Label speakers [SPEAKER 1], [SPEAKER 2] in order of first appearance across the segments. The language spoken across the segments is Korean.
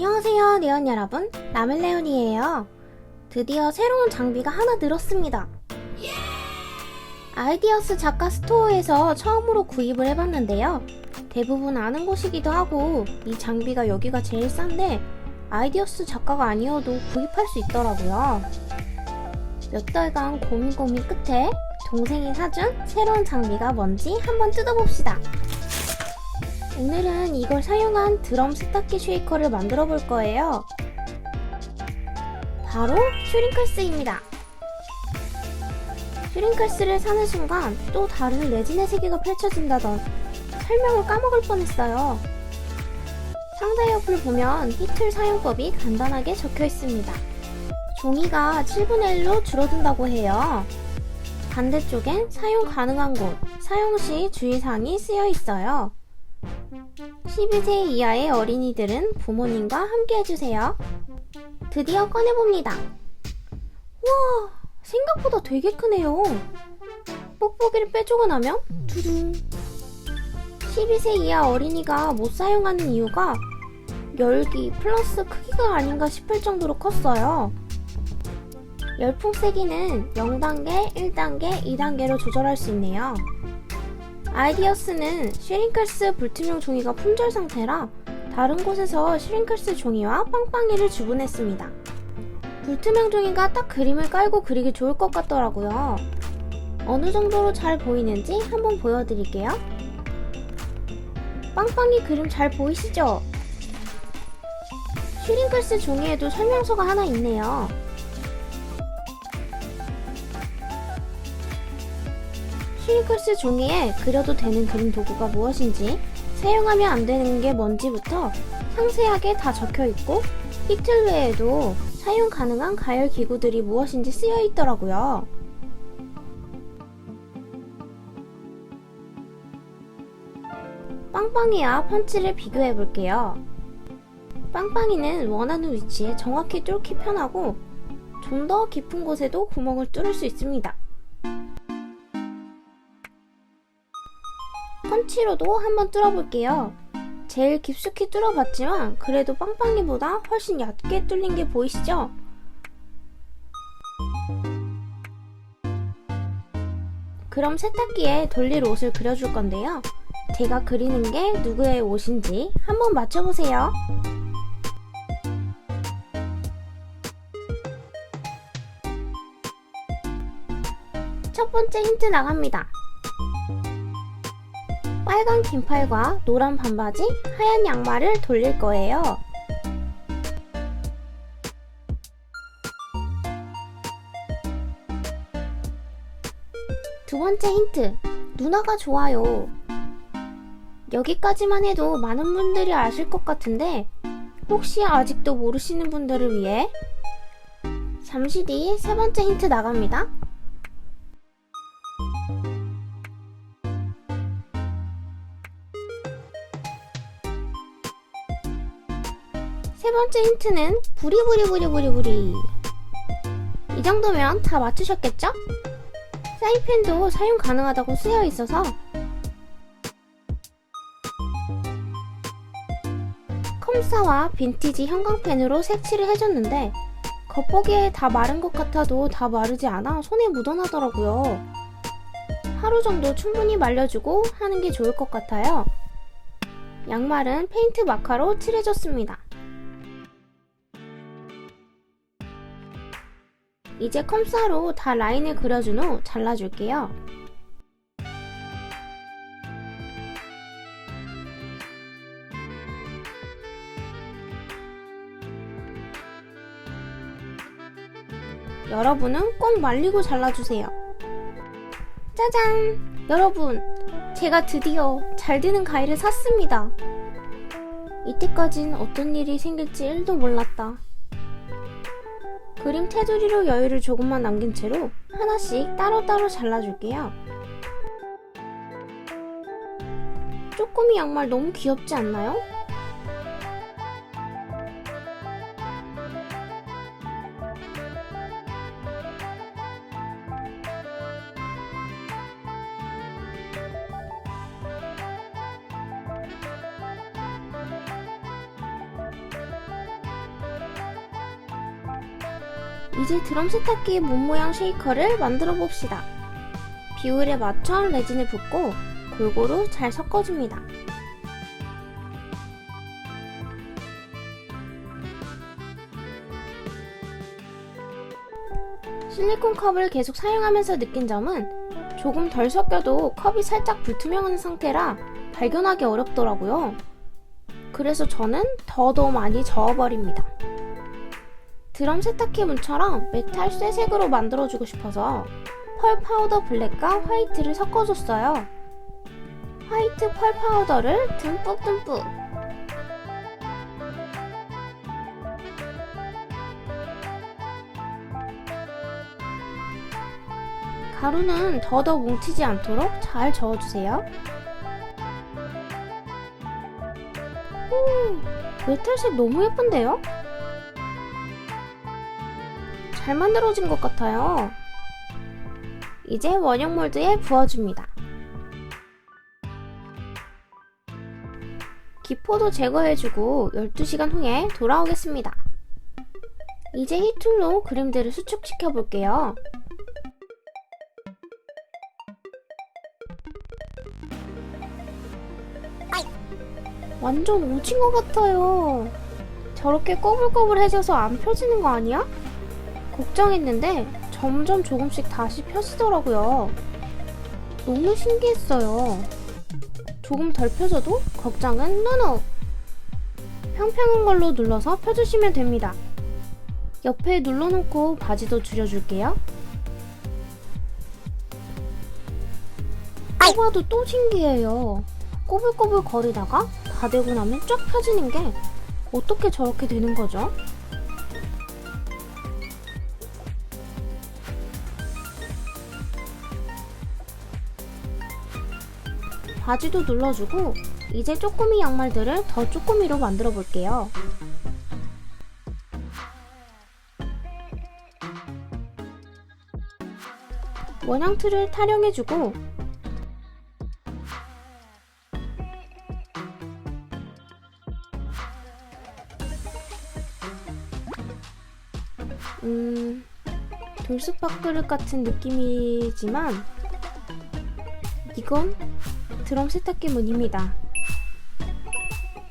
[SPEAKER 1] 안녕하세요, 네온 여러분. 라멜레온이에요. 드디어 새로운 장비가 하나 늘었습니다. 아이디어스 작가 스토어에서 처음으로 구입을 해봤는데요. 대부분 아는 곳이기도 하고, 이 장비가 여기가 제일 싼데, 아이디어스 작가가 아니어도 구입할 수 있더라고요. 몇 달간 고민 고민 끝에 동생이 사준 새로운 장비가 뭔지 한번 뜯어봅시다. 오늘은 이걸 사용한 드럼 세탁기 쉐이커를 만들어 볼 거예요. 바로 슈링클스입니다. 슈링클스를 사는 순간 또 다른 레진의 세계가 펼쳐진다던 설명을 까먹을 뻔했어요. 상자 옆을 보면 히틀 사용법이 간단하게 적혀 있습니다. 종이가 7분의 1로 줄어든다고 해요. 반대쪽엔 사용 가능한 곳, 사용 시 주의사항이 쓰여 있어요. 12세 이하의 어린이들은 부모님과 함께 해주세요. 드디어 꺼내봅니다. 우와, 생각보다 되게 크네요. 뽁뽁이를 빼주고 나면 두둥. 12세 이하 어린이가 못 사용하는 이유가 열기 플러스 크기가 아닌가 싶을 정도로 컸어요. 열풍 세기는 0단계, 1단계, 2단계로 조절할 수 있네요. 아이디어스는 슈링클스 불투명 종이가 품절 상태라 다른 곳에서 슈링클스 종이와 빵빵이를 주문했습니다. 불투명 종이가 딱 그림을 깔고 그리기 좋을 것 같더라고요. 어느 정도로 잘 보이는지 한번 보여드릴게요. 빵빵이 그림 잘 보이시죠? 슈링클스 종이에도 설명서가 하나 있네요. 슈링클스 종이에 그려도 되는 그림 도구가 무엇인지, 사용하면 안 되는 게 뭔지부터 상세하게 다 적혀 있고, 히틀 외에도 사용 가능한 가열 기구들이 무엇인지 쓰여 있더라고요. 빵빵이와 펀치를 비교해 볼게요. 빵빵이는 원하는 위치에 정확히 뚫기 편하고, 좀 더 깊은 곳에도 구멍을 뚫을 수 있습니다. 펀치로도 한번 뚫어볼게요. 제일 깊숙이 뚫어봤지만 그래도 빵빵이보다 훨씬 얕게 뚫린 게 보이시죠? 그럼 세탁기에 돌릴 옷을 그려줄 건데요. 제가 그리는 게 누구의 옷인지 한번 맞춰보세요. 첫 번째 힌트 나갑니다. 빨간 긴팔과 노란 반바지, 하얀 양말을 돌릴 거예요. 두 번째 힌트. 누나가 좋아요. 여기까지만 해도 많은 분들이 아실 것 같은데, 혹시 아직도 모르시는 분들을 위해 잠시 뒤 세 번째 힌트 나갑니다. 번째 힌트는 부리부리부리부리부리. 이 정도면 다 맞추셨겠죠? 사인펜도 사용 가능하다고 쓰여 있어서 컴사와 빈티지 형광펜으로 색칠을 해줬는데 겉보기에 다 마른 것 같아도 다 마르지 않아 손에 묻어나더라고요. 하루 정도 충분히 말려주고 하는 게 좋을 것 같아요. 양말은 페인트 마카로 칠해줬습니다. 이제 컴사로 다 라인을 그려준 후 잘라줄게요. 여러분은 꼭 말리고 잘라주세요. 짜잔! 여러분, 제가 드디어 잘 되는 가위를 샀습니다. 이때까진 어떤 일이 생길지 1도 몰랐다. 그림 테두리로 여유를 조금만 남긴 채로 하나씩 따로따로 잘라줄게요. 쪼꼬미 양말 너무 귀엽지 않나요? 이제 드럼 세탁기 몸 모양 쉐이커를 만들어 봅시다. 비율에 맞춰 레진을 붓고 골고루 잘 섞어줍니다. 실리콘 컵을 계속 사용하면서 느낀 점은 조금 덜 섞여도 컵이 살짝 불투명한 상태라 발견하기 어렵더라고요. 그래서 저는 더더 많이 저어버립니다. 드럼 세탁기 문처럼 메탈 쇠색으로 만들어주고 싶어서 펄 파우더 블랙과 화이트를 섞어줬어요. 화이트 펄 파우더를 듬뿍듬뿍 가루는 더더 뭉치지 않도록 잘 저어주세요. 오, 메탈색 너무 예쁜데요? 잘 만들어진 것 같아요. 이제 원형 몰드에 부어줍니다. 기포도 제거해주고 12시간 후에 돌아오겠습니다. 이제 히툴로 그림들을 수축시켜 볼게요. 완전 오징어 같아요. 저렇게 꼬불꼬불해져서 안 펴지는 거 아니야? 걱정했는데 점점 조금씩 다시 펴지더라고요. 너무 신기했어요. 조금 덜 펴져도 걱정은 노노. 평평한 걸로 눌러서 펴주시면 됩니다. 옆에 눌러놓고 바지도 줄여줄게요. 뽑아도 또 신기해요. 꼬불꼬불 거리다가 다 되고 나면 쫙 펴지는 게 어떻게 저렇게 되는 거죠? 바지도 눌러주고 이제 쪼꼬미 양말들을 더 쪼꼬미로 만들어 볼게요. 원형 틀을 타령해주고 음, 돌솥 밥 그릇 같은 느낌이지만 이건 드럼 세탁기 문입니다.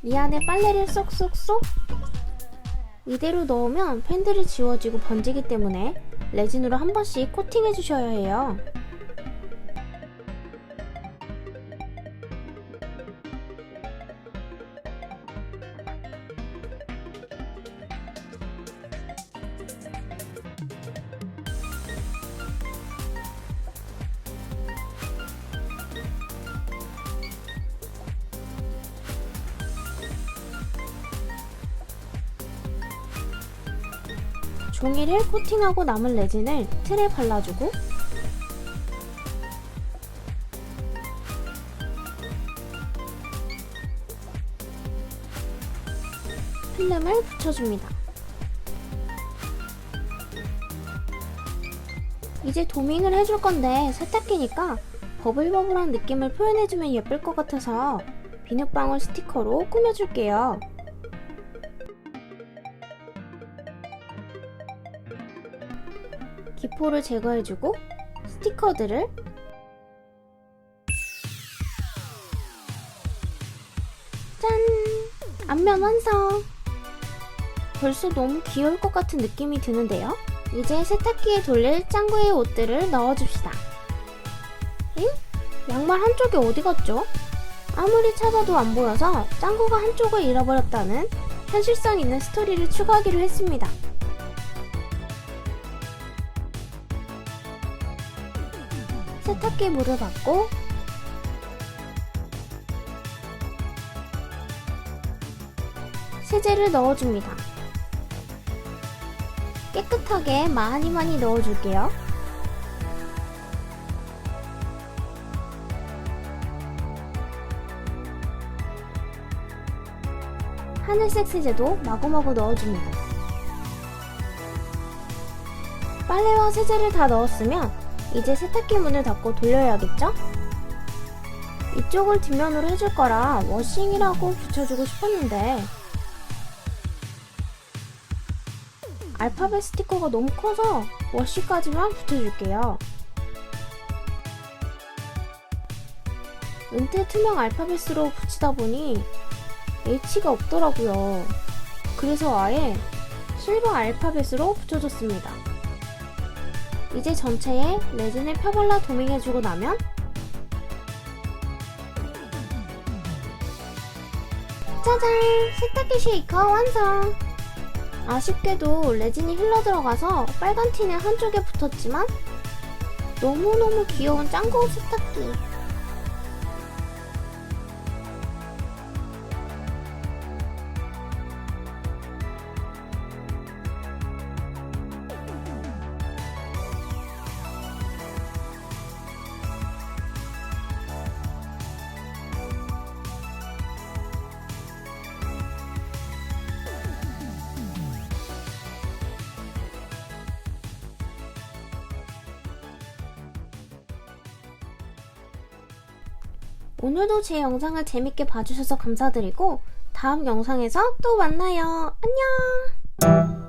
[SPEAKER 1] 이 안에 빨래를 쏙쏙쏙 이대로 넣으면 팬들이 지워지고 번지기 때문에 레진으로 한 번씩 코팅해 주셔야 해요. 종이를 코팅하고 남은 레진을 틀에 발라주고 필름을 붙여줍니다. 이제 도밍을 해줄 건데 세탁기니까 버블버블한 느낌을 표현해주면 예쁠 것 같아서 비눗방울 스티커로 꾸며줄게요. 기포를 제거해주고 스티커들을 짠! 앞면 완성! 벌써 너무 귀여울 것 같은 느낌이 드는데요? 이제 세탁기에 돌릴 짱구의 옷들을 넣어줍시다. 응? 양말 한쪽이 어디 갔죠? 아무리 찾아도 안 보여서 짱구가 한쪽을 잃어버렸다는 현실성 있는 스토리를 추가하기로 했습니다. 세탁기 물을 받고 세제를 넣어줍니다. 깨끗하게 많이 많이 넣어줄게요. 하늘색 세제도 마구마구 넣어줍니다. 빨래와 세제를 다 넣었으면 이제 세탁기 문을 닫고 돌려야겠죠? 이쪽을 뒷면으로 해줄 거라 워싱이라고 붙여주고 싶었는데 알파벳 스티커가 너무 커서 워시까지만 붙여줄게요. 은퇴 투명 알파벳으로 붙이다 보니 H가 없더라고요. 그래서 아예 실버 알파벳으로 붙여줬습니다. 이제 전체에 레진을 펴발라 도밍해주고 나면 짜잔! 세탁기 쉐이커 완성! 아쉽게도 레진이 흘러 들어가서 빨간 티는 한쪽에 붙었지만 너무너무 귀여운 짱구 세탁기. 오늘도 제 영상을 재밌게 봐주셔서 감사드리고 다음 영상에서 또 만나요. 안녕!